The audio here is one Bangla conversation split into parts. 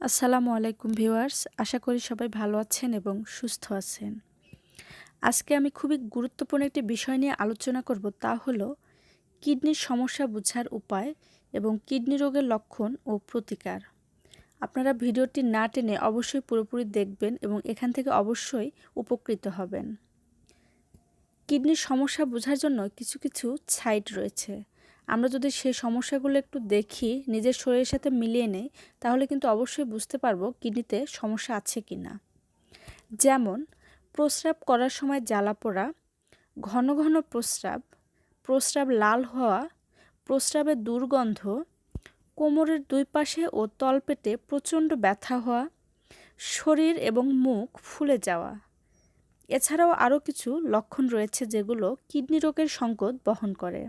আসসালামু আলাইকুম ভিউয়ার্স, আশা করি সবাই ভালো আছেন এবং সুস্থ আছেন। আজকে আমি খুবই গুরুত্বপূর্ণ একটি বিষয় নিয়ে আলোচনা করব, তা হলো কিডনির সমস্যা বোঝার উপায় এবং কিডনি রোগের লক্ষণ ও প্রতিকার। আপনারা ভিডিওটি না টেনে অবশ্যই পুরোপুরি দেখবেন এবং এখান থেকে অবশ্যই উপকৃত হবেন। কিডনির সমস্যা বোঝার জন্য কিছু কিছু সাইট রয়েছে আমরা যদি সেই সমস্যাগুলো একটু দেখি, নিজের শরীরের সাথে মিলিয়ে নেই, তাহলে কিন্তু অবশ্যই বুঝতে পারব কিডনিতে সমস্যা আছে কি না যেমন, প্রস্রাব করার সময় জ্বালা পোড়া ঘন ঘন প্রস্রাব প্রস্রাব লাল হওয়া, প্রস্রাবের দুর্গন্ধ, কোমরের দুই পাশে ও তলপেটে প্রচণ্ড ব্যথা হওয়া, শরীর এবং মুখ ফুলে যাওয়া। এছাড়াও আরও কিছু লক্ষণ রয়েছে যেগুলো কিডনি রোগের সংকট বহন করে।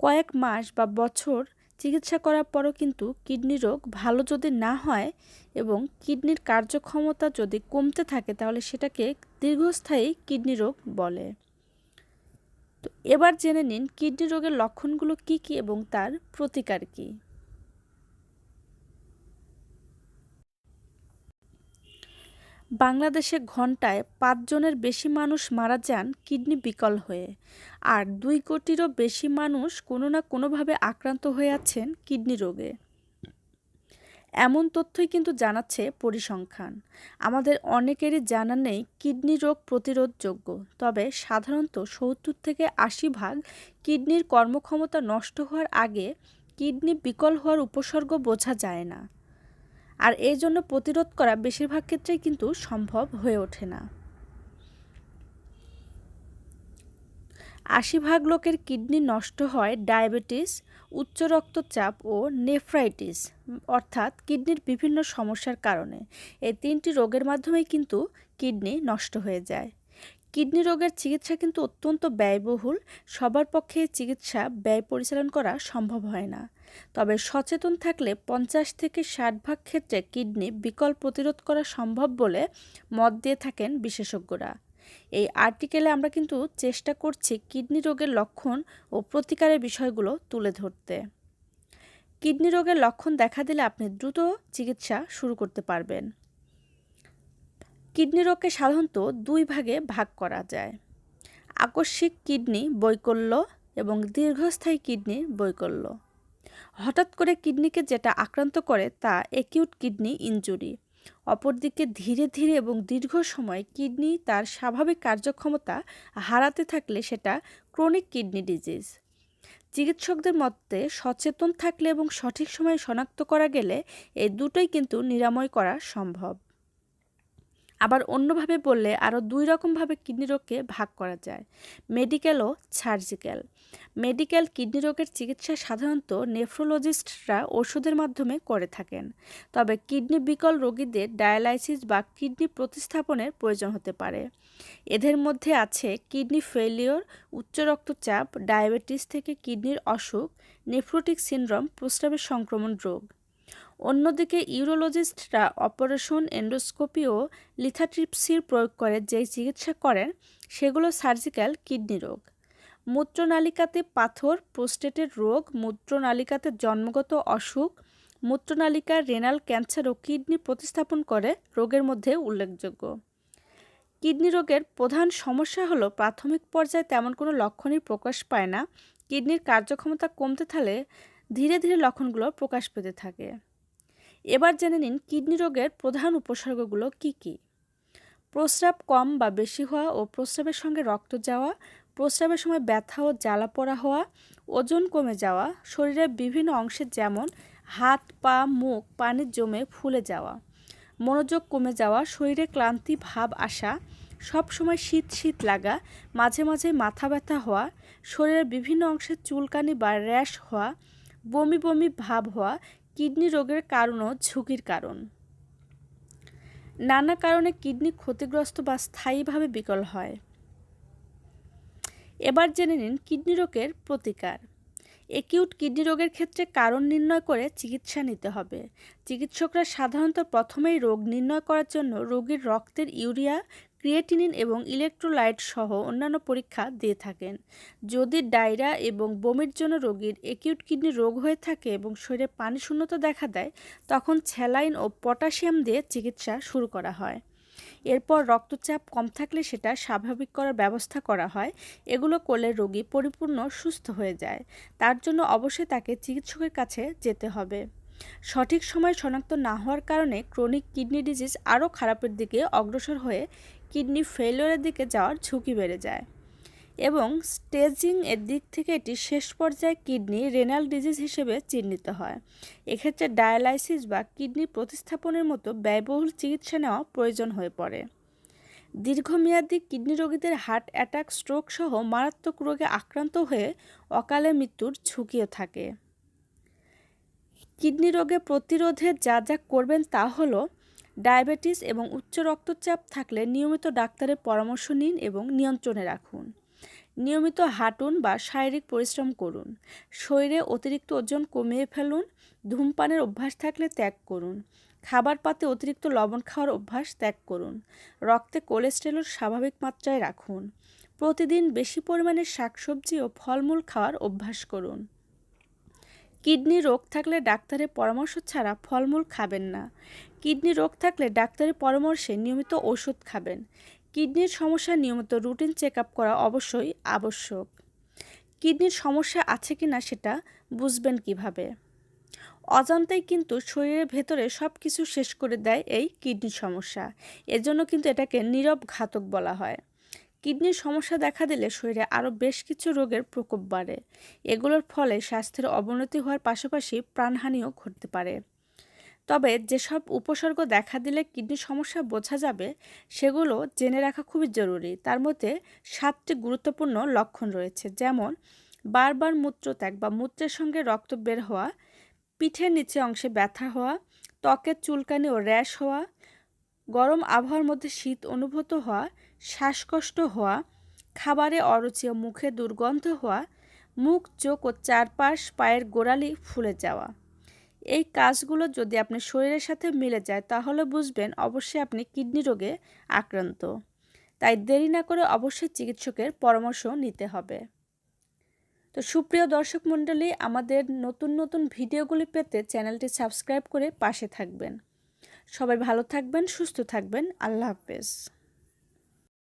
কয়েক মাস বা বছর চিকিৎসা করার পরও কিন্তু কিডনি রোগ ভালো যদি না হয় এবং কিডনির কার্যক্ষমতা যদি কমতে থাকে, তাহলে সেটাকে দীর্ঘস্থায়ী কিডনি রোগ বলে। তো এবার জেনে নিন কিডনি রোগের লক্ষণগুলো কী কী এবং তার প্রতিকার কী। বাংলাদেশে ঘন্টায় পাঁচজনের বেশি মানুষ মারা যান কিডনি বিকল হয়ে। আর দুই কোটিরও বেশি মানুষ কোনো না কোনোভাবে আক্রান্ত হয়ে আছেন কিডনি রোগে। এমন তথ্যই কিন্তু জানাচ্ছে পরিসংখ্যান। আমাদের অনেকেরই জানা নেই কিডনি রোগ প্রতিরোধযোগ্য, তবে সাধারণত সত্তর থেকে আশি ভাগ কিডনির কর্মক্ষমতা নষ্ট হওয়ার আগে কিডনি বিকল হওয়ার উপসর্গ বোঝা যায় না। আর এই জন্য প্রতিরোধ করা বেশিরভাগ ক্ষেত্রেই কিন্তু সম্ভব হয়ে ওঠে না। আশি ভাগ লোকের কিডনি নষ্ট হয় ডায়াবেটিস, উচ্চ রক্তচাপ ও নেফ্রাইটিস, অর্থাৎ কিডনির বিভিন্ন সমস্যার কারণে। এই তিনটি রোগের মাধ্যমেই কিন্তু কিডনি নষ্ট হয়ে যায়। কিডনি রোগের চিকিৎসা কিন্তু অত্যন্ত ব্যয়বহুল। সবার পক্ষে চিকিৎসা ব্যয় পরিচালন করা সম্ভব হয় না। তবে সচেতন থাকলে পঞ্চাশ থেকে ষাট ভাগ ক্ষেত্রে কিডনি বিকল প্রতিরোধ করা সম্ভব বলে মত দিয়ে থাকেন বিশেষজ্ঞরা। এই আর্টিকেলে আমরা কিন্তু চেষ্টা করছি কিডনি রোগের লক্ষণ ও প্রতিকারের বিষয়গুলো তুলে ধরতে। কিডনি রোগের লক্ষণ দেখা দিলে আপনি দ্রুত চিকিৎসা শুরু করতে পারবেন। কিডনি রোগকে সাধারণত দুই ভাগে ভাগ করা যায়। আকস্মিক কিডনি বৈকল্য এবং দীর্ঘস্থায়ী কিডনি বৈকল্য। হঠাৎ করে কিডনিকে যেটা আক্রান্ত করে তা একিউট কিডনি ইঞ্জুরি অপরদিকে ধীরে ধীরে এবং দীর্ঘ সময় কিডনি তার স্বাভাবিক কার্যক্ষমতা হারাতে থাকলে সেটা ক্রনিক কিডনি ডিজিজ চিকিৎসকদের মতে সচেতন থাকলে এবং সঠিক সময়ে শনাক্ত করা গেলে এই দুটোই কিন্তু নিরাময় করা সম্ভব। আবার অন্যভাবে বললে আরও দুই রকমভাবে কিডনি রোগকে ভাগ করা যায়। মেডিকেল ও সার্জিক্যাল। মেডিকেল কিডনি রোগের চিকিৎসা সাধারণত নেফ্রোলজিস্টরা ওষুধের মাধ্যমে করে থাকেন। তবে কিডনি বিকল রোগীদের ডায়ালাইসিস বা কিডনি প্রতিস্থাপনের প্রয়োজন হতে পারে। এদের মধ্যে আছে কিডনি ফেলিওর উচ্চ রক্তচাপ, ডায়াবেটিস থেকে কিডনির অসুখ, নেফ্রোটিক সিনড্রোম, প্রস্রাবের সংক্রমণ রোগ। অন্যদিকে ইউরোলজিস্টরা অপারেশন এন্ডোস্কোপি ও লিথাট্রিপসির প্রয়োগ করে যেই চিকিৎসা করেন সেগুলো সার্জিক্যাল কিডনি রোগ। মূত্রনালিকাতে পাথর, প্রোস্টেটের রোগ, মূত্রনালিকাতে জন্মগত অসুখ মূত্রনালিকার রেনাল ক্যান্সার ও কিডনি প্রতিস্থাপন করে রোগের মধ্যে উল্লেখযোগ্য। কিডনি রোগের প্রধান সমস্যা হলো প্রাথমিক পর্যায়ে তেমন কোনো লক্ষণই প্রকাশ পায় না। কিডনির কার্যক্ষমতা কমতে থাকলে ধীরে ধীরে লক্ষণগুলো প্রকাশ পেতে থাকে। এবার জেনে নিন কিডনি রোগের প্রধান উপসর্গগুলো কি কি। প্রস্রাব কম বা বেশি হওয়া ও প্রস্রাবের সঙ্গে রক্ত যাওয়া, প্রস্রাবের সময় ব্যথা ও জ্বালা পোড়া হওয়া, ওজন কমে যাওয়া, শরীরের বিভিন্ন অংশে যেমন হাত, পা, মুখ, পানি জমে ফুলে যাওয়া, মনোযোগ কমে যাওয়া, শরীরে ক্লান্তি ভাব আসা, সব সময় শীত শীত লাগা, মাঝে মাঝে মাথা ব্যথা হওয়া, শরীরের বিভিন্ন অংশে চুলকানি বা র্যাশ হওয়া, বমি বমি ভাব হওয়া কিডনি রোগের কারণও ঝুঁকির কারণ। নানা কারণে কিডনি ক্ষতিগ্রস্ত বা স্থায়ীভাবে বিকল হয়। এবার জেনে নিন কিডনি রোগের প্রতিকার। একিউট কিডনি রোগের ক্ষেত্রে কারণ নির্ণয় করে চিকিৎসা নিতে হবে। চিকিৎসকরা সাধারণত প্রথমেই রোগ নির্ণয় করার জন্য রোগীর রক্তের ইউরিয়া ক্রিয়েটিনিন এবং ইলেকট্রোলাইট সহ অন্যান্য পরীক্ষা দিয়ে থাকেন। যদি ডায়রা এবং বমির জন্য রোগীর একিউট কিডনি রোগ হয়ে থাকে এবং শরীরে পানি শূন্যতা দেখা দেয়, তখন স্যালাইন ও পটাশিয়াম দিয়ে চিকিৎসা শুরু করা হয়। এরপর রক্তচাপ কম থাকলে সেটা স্বাভাবিক করার ব্যবস্থা করা হয়। এগুলো করলে রোগী পরিপূর্ণ সুস্থ হয়ে যায়। তার জন্য অবশ্যই তাকে চিকিৎসকের কাছে যেতে হবে। সঠিক সময় শনাক্ত না হওয়ার কারণে ক্রনিক কিডনি ডিজিজ আরও খারাপের দিকে অগ্রসর হয়ে কিডনি ফেলিওরের দিকে যাওয়ার ঝুঁকি বেড়ে যায় এবং স্টেজিং এর দিক থেকে এটি শেষ পর্যায়ে কিডনি রেনাল ডিজিজ হিসেবে চিহ্নিত হয়। এক্ষেত্রে ডায়ালাইসিস বা কিডনি প্রতিস্থাপনের মতো ব্যয়বহুল চিকিৎসা নেওয়া প্রয়োজন হয়ে পড়ে। দীর্ঘমেয়াদী কিডনি রোগীদের হার্ট অ্যাটাক, স্ট্রোক সহ মারাত্মক রোগে আক্রান্ত হয়ে অকালে মৃত্যুর ঝুঁকিও থাকে। কিডনি রোগে প্রতিরোধে যা যা করবেন তা হলো ডায়াবেটিস এবং উচ্চ রক্তচাপ থাকলে নিয়মিত ডাক্তারের পরামর্শ নিন এবং নিয়ন্ত্রণে রাখুন। নিয়মিত হাঁটুন বা শারীরিক পরিশ্রম করুন। শরীরে অতিরিক্ত ওজন কমিয়ে ফেলুন। ধূমপানের অভ্যাস থাকলে ত্যাগ করুন। খাবার পাতে অতিরিক্ত লবণ খাওয়ার অভ্যাস ত্যাগ করুন। রক্তে কোলেস্টেরল স্বাভাবিক মাত্রায় রাখুন। প্রতিদিন বেশি পরিমাণে শাকসবজি ও ফলমূল খাওয়ার অভ্যাস করুন। কিডনি রোগ থাকলে ডাক্তারের পরামর্শ ছাড়া ফলমূল খাবেন না। কিডনি রোগ থাকলে ডাক্তারের পরামর্শে নিয়মিত ওষুধ খাবেন। কিডনির সমস্যা নিয়মিত রুটিন চেক আপ করা অবশ্যই আবশ্যক। কিডনির সমস্যা আছে কি না সেটা বুঝবেন কীভাবে? অজান্তেই কিন্তু শরীরের ভেতরে সব কিছু শেষ করে দেয় এই কিডনির সমস্যা। এজন্য কিন্তু এটাকে নীরব ঘাতক বলা হয়। কিডনির সমস্যা দেখা দিলে শরীরে আরও বেশ কিছু রোগের প্রকোপ বাড়ে। এগুলোর ফলে স্বাস্থ্যের অবনতি হওয়ার পাশাপাশি প্রাণহানিও ঘটতে পারে। তবে যেসব উপসর্গ দেখা দিলে কিডনি সমস্যা বোঝা যাবে, সেগুলো জেনে রাখা খুবই জরুরি। তার মধ্যে সাতটি গুরুত্বপূর্ণ লক্ষণ রয়েছে, যেমন বারবার মূত্রত্যাগ বা মূত্রের সঙ্গে রক্ত বের হওয়া, পিঠের নিচে অংশে ব্যথা হওয়া, ত্বকের চুলকানি ও র্যাশ হওয়া, গরম আবহাওয়ার মধ্যে শীত অনুভূত হওয়া, শ্বাসকষ্ট হওয়া, খাবারে অরুচি ও মুখে দুর্গন্ধ হওয়া, মুখ, চোখ ও চারপাশ পায়ের গোড়ালি ফুলে যাওয়া। এই কাজগুলো যদি আপনার শরীরের সাথে মিলে যায়, তাহলে বুঝবেন অবশ্যই আপনি কিডনি রোগে আক্রান্ত। তাই দেরি না করে অবশ্যই চিকিৎসকের পরামর্শ নিতে হবে। তো সুপ্রিয় দর্শক মণ্ডলী, আমাদের নতুন নতুন ভিডিওগুলি পেতে চ্যানেলটি সাবস্ক্রাইব করে পাশে থাকবেন। সবাই ভালো থাকবেন, সুস্থ থাকবেন। আল্লাহ হাফেজ।